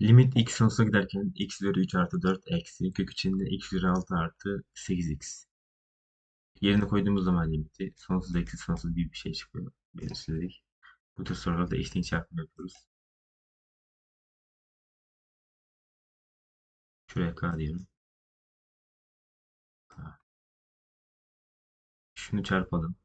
Limit x sonsuza giderken x üzeri 3 artı 4 eksi kök içinde x üzeri 6 artı 8x. Yerine koyduğumuz zaman limiti sonsuz eksi sonsuz gibi bir şey çıkıyor. Belirsizlik. Bu tür sorularda eşliğin çarpımı yapıyoruz. Şuraya k diyelim. K. Şunu çarpalım.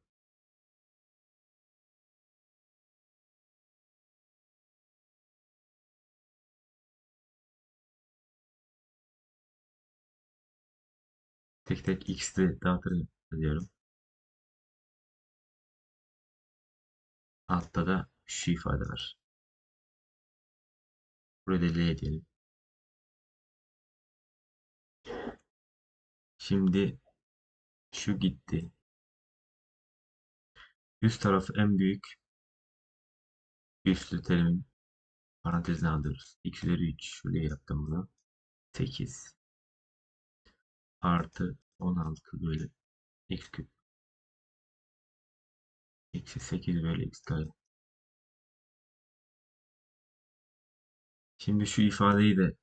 Tek tek x'de dağıtırım diyorum. Altta da şu ifade var. Burada L diyelim. Şimdi şu gitti. Üst tarafı en büyük üstlü terimin parantezine alıyoruz. x üzeri 3 şuraya yaptım bunu. 8 artı 16 bölü x küp eksi 8 bölü x kare. Şimdi şu ifadeyi de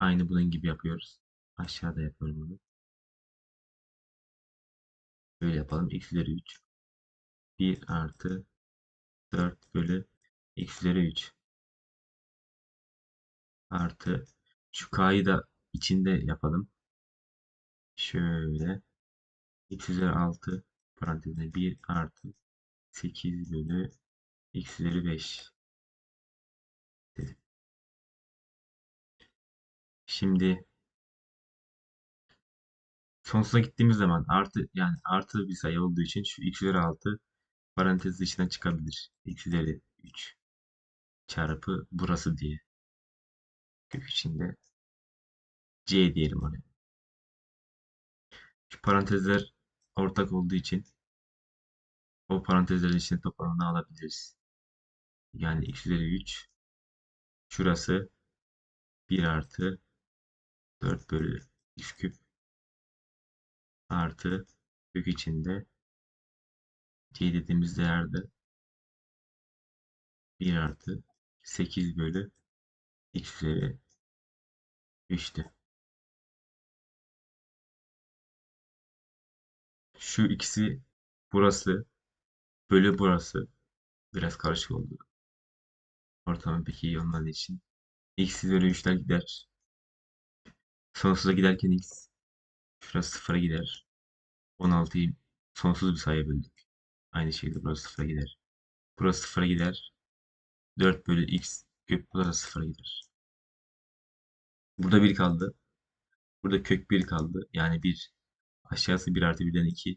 aynı bunun gibi yapıyoruz. Aşağıda yapıyorum bunu. Böyle yapalım. x üzeri 3 1 artı 4 bölü x üzeri 3 artı şu k'yı da içinde yapalım. Şöyle x üzeri 6 parantezine 1 artı 8 bölü x üzeri 5 dedim. Şimdi sonsuza gittiğimiz zaman artı yani artı bir sayı olduğu için şu x üzeri 6 parantez dışına çıkabilir. x üzeri 3 çarpı burası diye. Kök içinde c diyelim ona. Parantezler ortak olduğu için o parantezlerin içine toplamını alabiliriz. Yani x üzeri 3 şurası 1 artı 4 bölü x küp artı kök içinde c dediğimiz değerde 1 artı 8 bölü x üzeri 3'tü. Şu ikisi burası bölü burası biraz karışık oldu. Ortamı pek iyi olmadığı için x üzeri 3'ler gider. Sonsuza giderken x şurası sıfıra gider. 16'yı sonsuz bir sayı böldük. Aynı şekilde burası sıfıra gider. Burası sıfıra gider. 4 bölü x kök bu da sıfıra gider. Burada 1 kaldı. Burada kök 1 kaldı. Yani 1. Aşağısı 1 artı 1'den 2.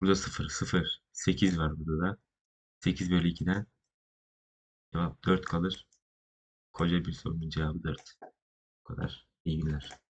Burada 0. 0. 8 var burada da. 8 bölü 2'den cevap 4 kalır. Koca bir sorunun cevabı 4. Bu kadar. İyi günler.